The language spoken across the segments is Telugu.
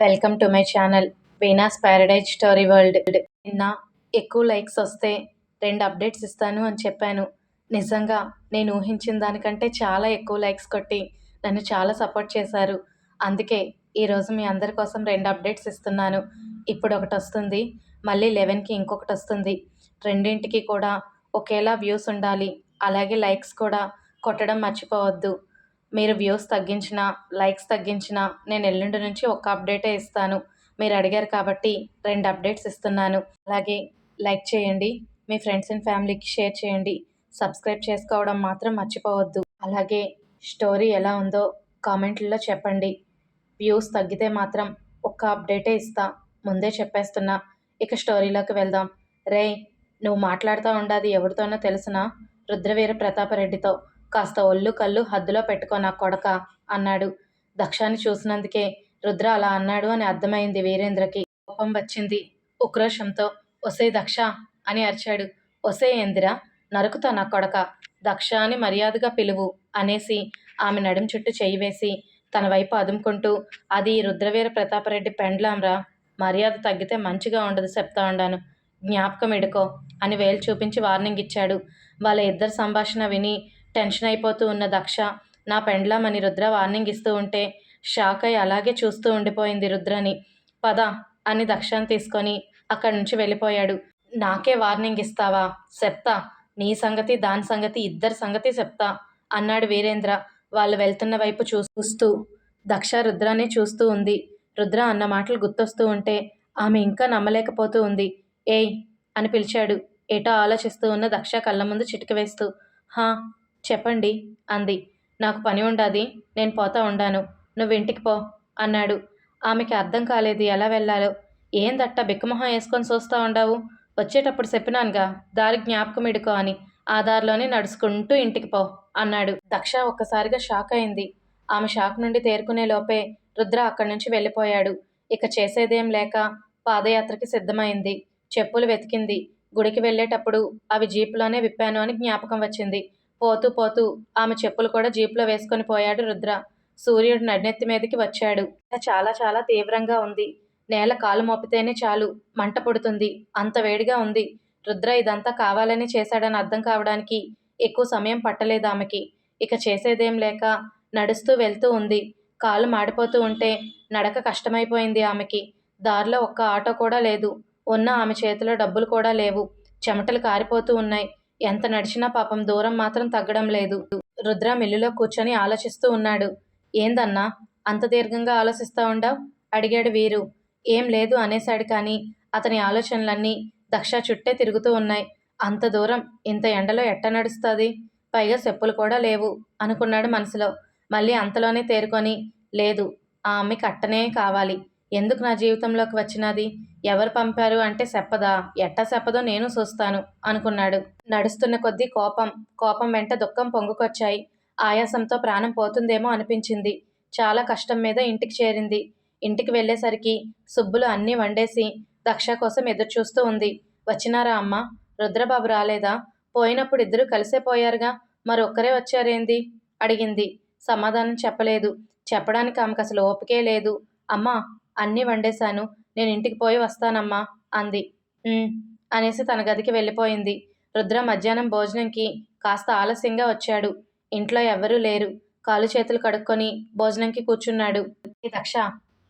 Welcome to my channel Veena's paradise story world నిన్న ఎక్కువ లైక్స్ వస్తే రెండు అప్డేట్స్ ఇస్తాను అని చెప్పాను. నిజంగా నేను ఊహించిన దానికంటే చాలా ఎక్కువ లైక్స్ కొట్టి నన్ను చాలా సపోర్ట్ చేశారు. అందుకే ఈరోజు మీ అందరి కోసం రెండు అప్డేట్స్ ఇస్తున్నాను. ఇప్పుడు ఒకటి వస్తుంది మళ్ళీ లెవెన్కి ఇంకొకటి వస్తుంది. రెండింటికి కూడా ఒకేలా వ్యూస్ ఉండాలి. అలాగే లైక్స్ కూడా కొట్టడం మర్చిపోవద్దు. మీరు వ్యూస్ తగ్గించినా లైక్స్ తగ్గించినా నేను ఎల్లుండి నుంచి ఒక్క అప్డేటే ఇస్తాను. మీరు అడిగారు కాబట్టి రెండు అప్డేట్స్ ఇస్తున్నాను. అలాగే లైక్ చేయండి మీ ఫ్రెండ్స్ అండ్ ఫ్యామిలీకి షేర్ చేయండి. సబ్స్క్రైబ్ చేసుకోవడం మాత్రం మర్చిపోవద్దు. అలాగే స్టోరీ ఎలా ఉందో కామెంట్లలో చెప్పండి. వ్యూస్ తగ్గితే మాత్రం ఒక్క అప్డేటే ఇస్తా. ముందే చెప్పేస్తున్నా. ఇక స్టోరీలోకి వెళ్దాం. రే నువ్వు మాట్లాడుతూ ఉండాది ఎవరితోనో తెలుసునా? రుద్రవీర ప్రతాపరెడ్డితో. కాస్త ఒళ్ళు కళ్ళు హద్దులో పెట్టుకో నా కొడక అన్నాడు. దక్షాన్ని చూసినందుకే రుద్ర అలా అన్నాడు అని అర్థమైంది వీరేంద్రకి. కోపం వచ్చింది. ఉక్రోషంతో ఒసే దక్ష అని అరిచాడు. ఒసే ఏందిరా? నరుకుతా నా కొడక. దక్ష అని మర్యాదగా పిలువు అనేసి ఆమె నడుం చుట్టూ చేయి వేసి తన వైపు అదుముకుంటూ అది రుద్రవీర ప్రతాపరెడ్డి పెండ్లాంరా మర్యాద తగ్గితే మంచిగా ఉండదు చెప్తా ఉండాను. జ్ఞాపకం ఎడుకో అని వేలు చూపించి వార్నింగ్ ఇచ్చాడు. వాళ్ళ ఇద్దరు సంభాషణ విని టెన్షన్ అయిపోతూ ఉన్న దక్ష నా పెండ్లామని రుద్ర వార్నింగ్ ఇస్తూ ఉంటే షాక్ అయి అలాగే చూస్తూ ఉండిపోయింది రుద్రని. పద అని దక్షని తీసుకొని అక్కడి నుంచి వెళ్ళిపోయాడు. నాకే వార్నింగ్ ఇస్తావా? చెప్తా నీ సంగతి దాని సంగతి ఇద్దరి సంగతి చెప్తా అన్నాడు వీరేంద్ర. వాళ్ళు వెళ్తున్న వైపు చూస్తూ దక్ష రుద్రానే చూస్తూ ఉంది. రుద్ర అన్న మాటలు గుర్తొస్తూ ఉంటే ఆమె ఇంకా నమ్మలేకపోతూ ఉంది. ఏయ్ అని పిలిచాడు. ఏటో ఆలోచిస్తూ ఉన్న దక్ష కళ్ళ ముందు చిటిక వేస్తూ హా చెప్పండి అంది. నాకు పని ఉండాది నేను పోతా ఉండాను. నువ్వు ఇంటికి పో అన్నాడు. ఆమెకి అర్థం కాలేదు ఎలా వెళ్ళాలో. ఏందట్ట బిక్కమొహం వేసుకొని చూస్తూ ఉండావు? వచ్చేటప్పుడు చెప్పినానుగా దారి జ్ఞాపకం ఇడుకో అని. ఆ దారిలోనే నడుచుకుంటూ ఇంటికి పో అన్నాడు. దక్ష ఒక్కసారిగా షాక్ అయింది. ఆమె షాక్ నుండి తేరుకునే లోపే రుద్ర అక్కడి నుంచి వెళ్ళిపోయాడు. ఇక చేసేదేం లేక పాదయాత్రకి సిద్ధమైంది. చెప్పులు వెతికింది. గుడికి వెళ్ళేటప్పుడు అవి జీపులోనే విప్పాను అని జ్ఞాపకం వచ్చింది. పోతూ పోతూ ఆమె చెప్పులు కూడా జీపులో వేసుకొని పోయాడు రుద్ర. సూర్యుడు నడినెత్తి మీదకి వచ్చాడు. చాలా చాలా తీవ్రంగా ఉంది. నేల కాలు మోపితేనే చాలు. మంట పుడుతుంది. అంత వేడిగా ఉంది. రుద్ర ఇదంతా కావాలని చేశాడని అర్థం కావడానికి ఎక్కువ సమయం పట్టలేదు ఆమెకి. ఇక చేసేదేం లేక నడుస్తూ వెళ్తూ ఉంది. కాలు మాడిపోతూ ఉంటే నడక కష్టమైపోయింది ఆమెకి. దారిలో ఒక్క ఆటో కూడా లేదు. ఉన్న ఆమె చేతిలో డబ్బులు కూడా లేవు. చెమటలు కారిపోతూ ఉన్నాయి. ఎంత నడిచినా పాపం దూరం మాత్రం తగ్గడం లేదు. రుద్ర మిల్లులో కూర్చొని ఆలోచిస్తూ ఉన్నాడు. ఏందన్నా అంత దీర్ఘంగా ఆలోచిస్తూ ఉండవు? అడిగాడు వీరు. ఏం లేదు అనేశాడు కానీ అతని ఆలోచనలన్నీ దక్ష చుట్టే తిరుగుతూ ఉన్నాయి. అంత దూరం ఇంత ఎండలో ఎట్ట నడుస్తుంది? పైగా చెప్పులు కూడా లేవు అనుకున్నాడు మనసులో. మళ్ళీ అంతలోనే తేరుకొని లేదు ఆ అమ్మకి అట్టనే కావాలి. ఎందుకు నా జీవితంలోకి వచ్చినది? ఎవరు పంపారు? అంటే చెప్పదా? ఎట్టా చెప్పదో నేను చూస్తాను అనుకున్నాడు. నడుస్తున్న కొద్దీ కోపం కోపం వెంట దుఃఖం పొంగుకొచ్చాయి. ఆయాసంతో ప్రాణం పోతుందేమో అనిపించింది. చాలా కష్టం మీద ఇంటికి చేరింది. ఇంటికి వెళ్ళేసరికి సుబ్బులు అన్నీ వండేసి దక్ష కోసం ఎదురు చూస్తూ ఉంది. వచ్చినారా అమ్మ? రుద్రబాబు రాలేదా? పోయినప్పుడు ఇద్దరు కలిసే పోయారుగా? మరొక్కరే వచ్చారేంది? అడిగింది. సమాధానం చెప్పలేదు. చెప్పడానికి ఆమెకు అసలు ఓపికే లేదు. అమ్మా అన్నీ వండేశాను. నేను ఇంటికి పోయి వస్తానమ్మా అంది. అనేసి తన గదికి వెళ్ళిపోయింది. రుద్ర మధ్యాహ్నం భోజనంకి కాస్త ఆలస్యంగా వచ్చాడు. ఇంట్లో ఎవ్వరూ లేరు. కాలు చేతులు కడుక్కొని భోజనంకి కూర్చున్నాడు. దక్ష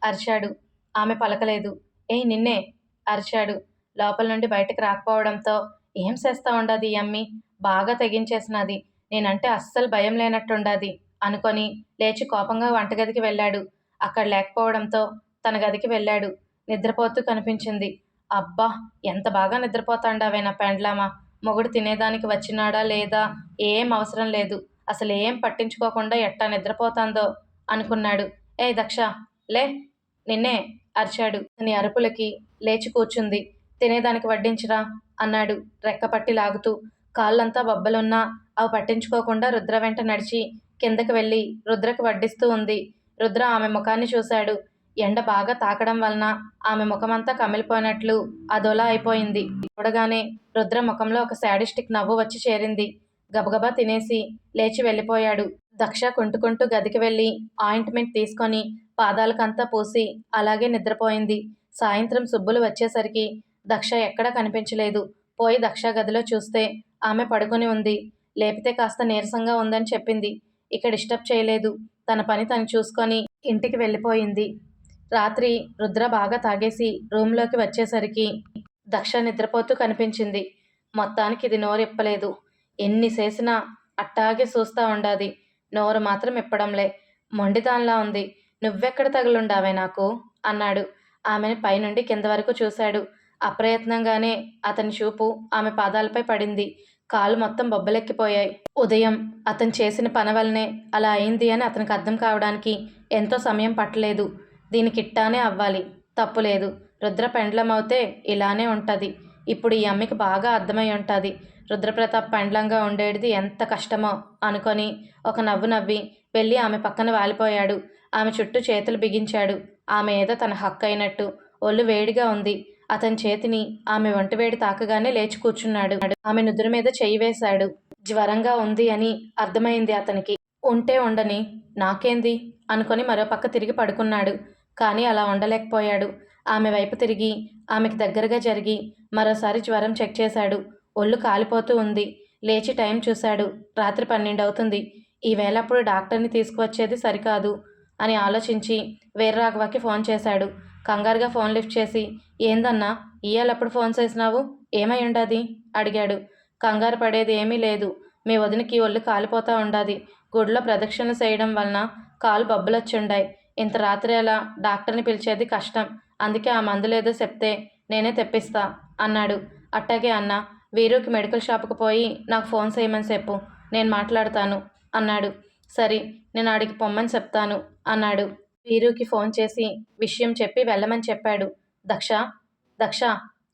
అరిచాడు. ఆమె పలకలేదు. ఏయ్ నిన్నే అరిచాడు. లోపల నుండి బయటకు రాకపోవడంతో ఏం చేస్తా ఉండదు ఈ అమ్మి? బాగా తెగించేసినది. నేనంటే అస్సలు భయం లేనట్టుండది అనుకొని లేచి కోపంగా వంటగదికి వెళ్ళాడు. అక్కడ లేకపోవడంతో తన గదికి వెళ్ళాడు. నిద్రపోతూ కనిపించింది. అబ్బా ఎంత బాగా నిద్రపోతాండావే నా పెండ్లామా? మొగుడు తినేదానికి వచ్చినాడా లేదా? ఏం అవసరం లేదు. అసలు ఏం పట్టించుకోకుండా ఎట్టా నిద్రపోతాందో అనుకున్నాడు. ఏ దక్ష లే నిన్నే అరిచాడు. అని అరుపులకి లేచి కూర్చుంది. తినేదానికి వడ్డించరా అన్నాడు రెక్కపట్టి లాగుతూ. కాళ్ళంతా బొబ్బలున్నా అవి పట్టించుకోకుండా రుద్ర వెంట నడిచి కిందకి వెళ్ళి రుద్రకు వడ్డిస్తూ ఉంది. రుద్ర ఆమె ముఖాన్ని చూశాడు. ఎండ బాగా తాకడం వలన ఆమె ముఖమంతా కమిలిపోయినట్లు అదోలా అయిపోయింది. చూడగానే రుద్ర ముఖంలో ఒక శాడిస్టిక్ నవ్వు వచ్చి చేరింది. గబగబా తినేసి లేచి వెళ్ళిపోయాడు. దక్ష కుంటుకుంటూ గదికి వెళ్ళి ఆయింట్మెంట్ తీసుకొని పాదాలకంతా పూసి అలాగే నిద్రపోయింది. సాయంత్రం సుబ్బులు వచ్చేసరికి దక్ష ఎక్కడా కనిపించలేదు. పోయి దక్ష గదిలో చూస్తే ఆమె పడుకొని ఉంది. లేపితే కాస్త నీరసంగా ఉందని చెప్పింది. ఇక డిస్టర్బ్ చేయలేదు. తన పని తను చూసుకొని ఇంటికి వెళ్ళిపోయింది. రాత్రి రుద్ర బాగా తాగేసి రూమ్లోకి వచ్చేసరికి దక్ష నిద్రపోతూ కనిపించింది. మొత్తానికి ఇది నోరు ఇప్పలేదు ఎన్ని చేసినా అట్టాగే చూస్తూ ఉండాది. నోరు మాత్రం ఇప్పడంలే మొండిదానిలా ఉంది. నువ్వెక్కడ తగులుండావే నాకు? అన్నాడు. ఆమెను పైనుండి కింద వరకు చూశాడు. అప్రయత్నంగానే అతని చూపు ఆమె పాదాలపై పడింది. కాలు మొత్తం బొబ్బలెక్కిపోయాయి. ఉదయం అతను చేసిన పని వల్లనే అలా అయింది అని అతనికి అర్థం కావడానికి ఎంతో సమయం పట్టలేదు. దీనికి ఇట్టానే అవ్వాలి. తప్పులేదు రుద్ర పెండ్లమవుతే ఇలానే ఉంటుంది. ఇప్పుడు ఈ అమ్మకి బాగా అర్థమై ఉంటుంది. రుద్రప్రతాప్ పెండ్లంగా ఉండేది ఎంత కష్టమో అనుకొని ఒక నవ్వు నవ్వి వెళ్ళి ఆమె పక్కన వాలిపోయాడు. ఆమె చుట్టూ చేతులు బిగించాడు. ఆమె ఏదో తన హక్కు అయినట్టు. ఒళ్ళు వేడిగా ఉంది. అతని చేతిని ఆమె వంట వేడి తాకగానే లేచి కూర్చున్నాడు. ఆమె నుదురు మీద చెయ్యి వేశాడు. జ్వరంగా ఉంది అని అర్థమైంది అతనికి. ఉంటే ఉండని నాకేంది? అనుకొని మరో పక్క తిరిగి పడుకున్నాడు. కానీ అలా ఉండలేకపోయాడు. ఆమె వైపు తిరిగి ఆమెకి దగ్గరగా జరిగి మరోసారి జ్వరం చెక్ చేశాడు. ఒళ్ళు కాలిపోతూ ఉంది. లేచి టైం చూశాడు. రాత్రి పన్నెండు అవుతుంది ఈవేళప్పుడు డాక్టర్ని తీసుకువచ్చేది సరికాదు అని ఆలోచించి వీర్రాఘవకి ఫోన్ చేశాడు. కంగారుగా ఫోన్ లిఫ్ట్ చేసి ఏందన్నా ఇయ్యాలప్పుడు ఫోన్ చేసినావు? ఏమై ఉండది? అడిగాడు. కంగారు పడేది ఏమీ లేదు. మీ వదినకి ఒళ్ళు కాలిపోతూ ఉండాది. గుడిలో ప్రదక్షిణ చేయడం వలన కాలు బొబ్బలొచ్చుండాయి. ఇంత రాత్రి అలా డాక్టర్ని పిలిచేది కష్టం. అందుకే ఆ మందులేదో చెప్తే నేనే తెప్పిస్తా అన్నాడు. అట్టాగే అన్న వీరుకి మెడికల్ షాప్కి పోయి నాకు ఫోన్ చేయమని చెప్పు నేను మాట్లాడతాను అన్నాడు. సరే నేను ఆడికి పొమ్మని చెప్తాను అన్నాడు. వీరుకి ఫోన్ చేసి విషయం చెప్పి వెళ్ళమని చెప్పాడు. దక్ష దక్ష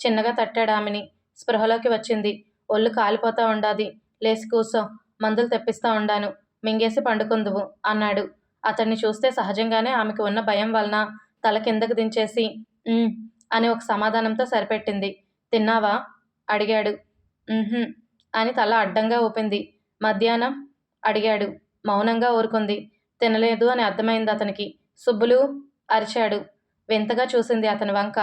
చిన్నగా తట్టాడు ఆమెని. స్పృహలోకి వచ్చింది. ఒళ్ళు కాలిపోతా ఉండాది. లేచి కూసో మందులు తెప్పిస్తా ఉండాను. మింగేసి పండుకుందువు అన్నాడు. అతన్ని చూస్తే సహజంగానే ఆమెకు ఉన్న భయం వలన తల కిందకు దించేసి అని ఒక సమాధానంతో సరిపెట్టింది. తిన్నావా? అడిగాడు. అని తల అడ్డంగా ఊపింది. మధ్యాహ్నం? అడిగాడు. మౌనంగా ఊరుకుంది. తినలేదు అని అర్థమైంది అతనికి. సుబ్బులు అరిచాడు. వింతగా చూసింది అతని వంక.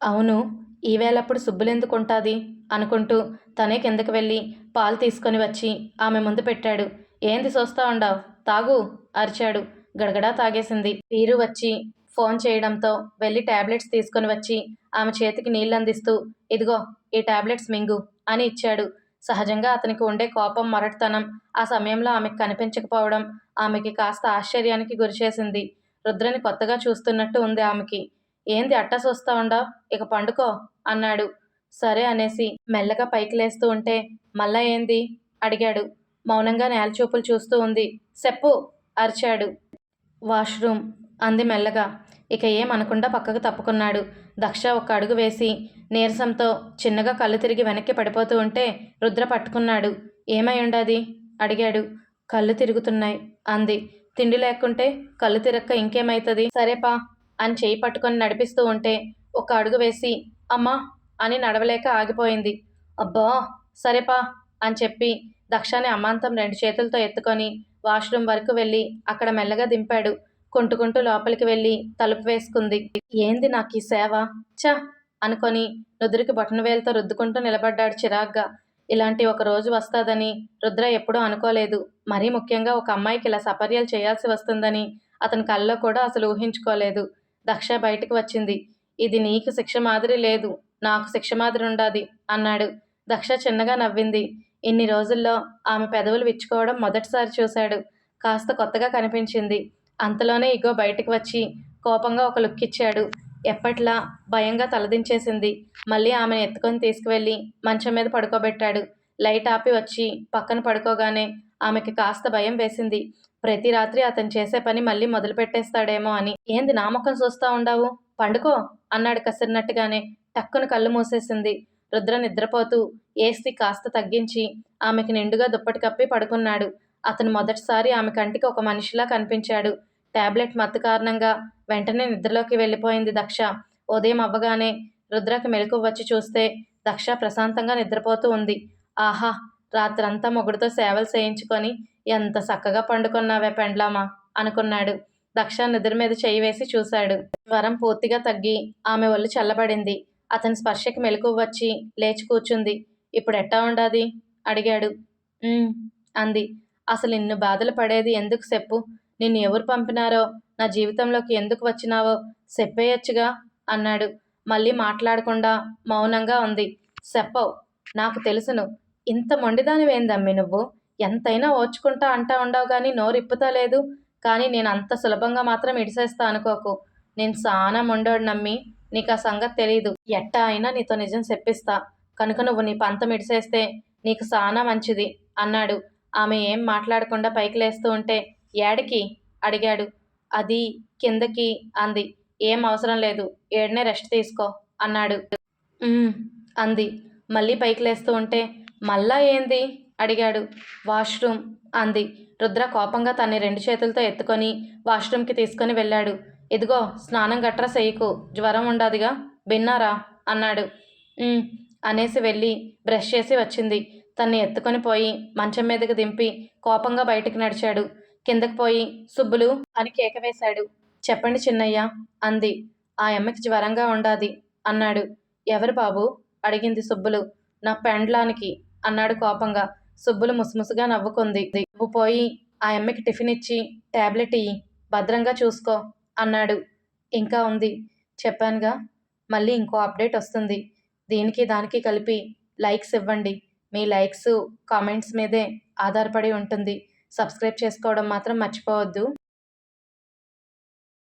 అవును ఈవేళప్పుడు సుబ్బులెందుకు ఉంటుంది? అనుకుంటూ తనే కిందకి వెళ్ళి పాలు తీసుకొని వచ్చి ఆమె ముందు పెట్టాడు. ఏంది చూస్తా ఉండావు? తాగు. అరిచాడు. గడగడా తాగేసింది. వీరు వచ్చి ఫోన్ చేయడంతో వెళ్ళి టాబ్లెట్స్ తీసుకొని వచ్చి ఆమె చేతికి నీళ్ళు అందిస్తూ ఇదిగో ఈ టాబ్లెట్స్ మింగు అని ఇచ్చాడు. సహజంగా అతనికి ఉండే కోపం మొరటుతనం ఆ సమయంలో ఆమెకు కనిపించకపోవడం ఆమెకి కాస్త ఆశ్చర్యానికి గురిచేసింది రుద్రని కొత్తగా చూస్తున్నట్టు ఉంది ఆమెకి. ఏంది అట్ట చూస్తా ఉండవు? ఇక పండుకో అన్నాడు. సరే అనేసి మెల్లగా పైకి లేస్తూ ఉంటే మళ్ళా ఏంది? అడిగాడు. మౌనంగా నేలచూపులు చూస్తూ ఉంది. చెప్పు అరిచాడు. వాష్రూమ్ అంది మెల్లగా. ఇక ఏం అనకుండా పక్కకు తప్పుకున్నాడు. దక్ష ఒక అడుగు వేసి నీరసంతో చిన్నగా కళ్ళు తిరిగి వెనక్కి పడిపోతూ ఉంటే రుద్ర పట్టుకున్నాడు. ఏమై ఉండాది? అడిగాడు. కళ్ళు తిరుగుతున్నాయి అంది. తిండి లేకుంటే కళ్ళు తిరక్క ఇంకేమైతుంది? సరేపా అని చేయి పట్టుకొని నడిపిస్తూ ఉంటే ఒక అడుగు వేసి అమ్మా అని నడవలేక ఆగిపోయింది. అబ్బా! సరేపా అని చెప్పి దక్షాని అమాంతం రెండు చేతులతో ఎత్తుకొని వాష్రూమ్ వరకు వెళ్ళి అక్కడ మెల్లగా దింపాడు. కొంటుకుంటూ లోపలికి వెళ్ళి తలుపు వేసుకుంది. ఏంది నాకు ఈ సేవ? చ అనుకొని నుదురికి బటన్ వేలతో రుద్దుకుంటూ నిలబడ్డాడు చిరాగ్గా. ఇలాంటి ఒక రోజు వస్తాదని రుద్ర ఎప్పుడూ అనుకోలేదు. మరీ ముఖ్యంగా ఒక అమ్మాయికి ఇలా సపర్యలు చేయాల్సి వస్తుందని అతని కల్లో కూడా అసలు ఊహించుకోలేదు. దక్ష బయటకు వచ్చింది. ఇది నీకు శిక్ష మాదిరి లేదు. నాకు శిక్ష మాదిరి ఉండాది అన్నాడు. దక్ష చిన్నగా నవ్వింది. ఇన్ని రోజుల్లో ఆమె పెదవులు విచ్చుకోవడం మొదటిసారి చూశాడు. కాస్త కొత్తగా కనిపించింది. అంతలోనే ఇగో బయటికి వచ్చి కోపంగా ఒక లుక్ ఇచ్చాడు. ఎప్పట్లా? భయంగా తలదించేసింది. మళ్ళీ ఆమెను ఎత్తుకొని తీసుకువెళ్ళి మంచం మీద పడుకోబెట్టాడు. లైట్ ఆపి వచ్చి పక్కన పడుకోగానే ఆమెకి కాస్త భయం వేసింది. ప్రతి రాత్రి అతను చేసే పని మళ్ళీ మొదలు పెట్టేస్తాడేమో అని. ఏంది నా ముఖం చూస్తా ఉండావు? పండుకో అన్నాడు కసిరినట్టుగానే టక్కున కళ్ళు మూసేసింది. రుద్ర నిద్రపోతూ ఏస్తి కాస్త తగ్గించి ఆమెకు నిండుగా దుప్పటి కప్పి పడుకున్నాడు. అతను మొదటిసారి ఆమె కంటికి ఒక మనిషిలా కనిపించాడు. టాబ్లెట్ మత్తు కారణంగా వెంటనే నిద్రలోకి వెళ్ళిపోయింది దక్ష. ఉదయం అవ్వగానే రుద్రకి మెలకు వచ్చి చూస్తే దక్ష ప్రశాంతంగా నిద్రపోతూ ఉంది. ఆహా! రాత్రంతా మొగుడుతో సేవలు చేయించుకొని ఎంత చక్కగా పండుకున్నావే పెండ్లామా! అనుకున్నాడు. దక్ష నిద్ర మీద చేయి వేసి చూశాడు. జ్వరం పూర్తిగా తగ్గి ఆమె ఒళ్ళు చల్లబడింది. అతని స్పర్శకి మెలకువ వచ్చి లేచి కూర్చుంది. ఇప్పుడు ఎట్టా ఉండాది? అడిగాడు. అంది. అసలు నిన్ను బాధలు పడేది ఎందుకు చెప్పు? నిన్ను ఎవరు పంపినారో? నా జీవితంలోకి ఎందుకు వచ్చినావో చెప్పేయచ్చుగా అన్నాడు. మళ్ళీ మాట్లాడకుండా మౌనంగా ఉంది చెప్పవు. నాకు తెలుసును. ఇంత మొండిదానివేందమ్మి నువ్వు? ఎంతైనా ఓర్చుకుంటా అంటా ఉండవు కానీ నోరిప్పుతా లేదు. కానీ నేను అంత సులభంగా మాత్రం ఇడిసేస్తా అనుకోకు. నేను చాలా మొండోడు నమ్మి నీకు ఆ సంగతి తెలియదు ఎట్టా అయినా నీతో నిజం చెప్పిస్తా. కనుక నువ్వు నీ పంతం ఇడిసేస్తే నీకు సానా మంచిది అన్నాడు. ఆమె ఏం మాట్లాడకుండా పైకి లేస్తూ ఉంటే ఏడికి అడిగాడు. అది కిందకి అంది. ఏం అవసరం లేదు. ఏడనే రెస్ట్ తీసుకో అన్నాడు. అంది. మళ్ళీ పైకి లేస్తూ ఉంటే మళ్ళా ఏంది? అడిగాడు. వాష్రూమ్ అంది. రుద్ర కోపంగా తన్ని రెండు చేతులతో ఎత్తుకొని వాష్రూమ్కి తీసుకొని వెళ్ళాడు. ఇదిగో స్నానం గట్రా చేయకు జ్వరం ఉండాదిగా. విన్నారా అన్నాడు. అనేసి వెళ్ళి బ్రష్ చేసి వచ్చింది. తన్ని ఎత్తుకొని పోయి మంచం మీదకి దింపి కోపంగా బయటికి నడిచాడు. కిందకి పోయి సుబ్బులు అని కేక వేశాడు. చెప్పండి చిన్నయ్య అంది. ఆ అమ్మకి జ్వరంగా ఉండాది అన్నాడు. ఎవరు బాబు? అడిగింది సుబ్బులు. నా పెండ్లానికి అన్నాడు కోపంగా. సుబ్బులు ముసుముసుగా నవ్వుకుంది. నువ్వు పోయి ఆ అమ్మకి టిఫిన్ ఇచ్చి టాబ్లెట్ ఇయ్యి. భద్రంగా చూసుకో. అన్నాడు. ఇంకా ఉంది. చెప్పానుగా. మళ్ళీ ఇంకో అప్డేట్ వస్తుంది. దీనికి దానికి కలిపి లైక్స్ ఇవ్వండి. మీ లైక్స్ కామెంట్స్ మీదే ఆధారపడి ఉంటుంది. సబ్స్క్రైబ్ చేసుకోవడం మాత్రం మర్చిపోవద్దు.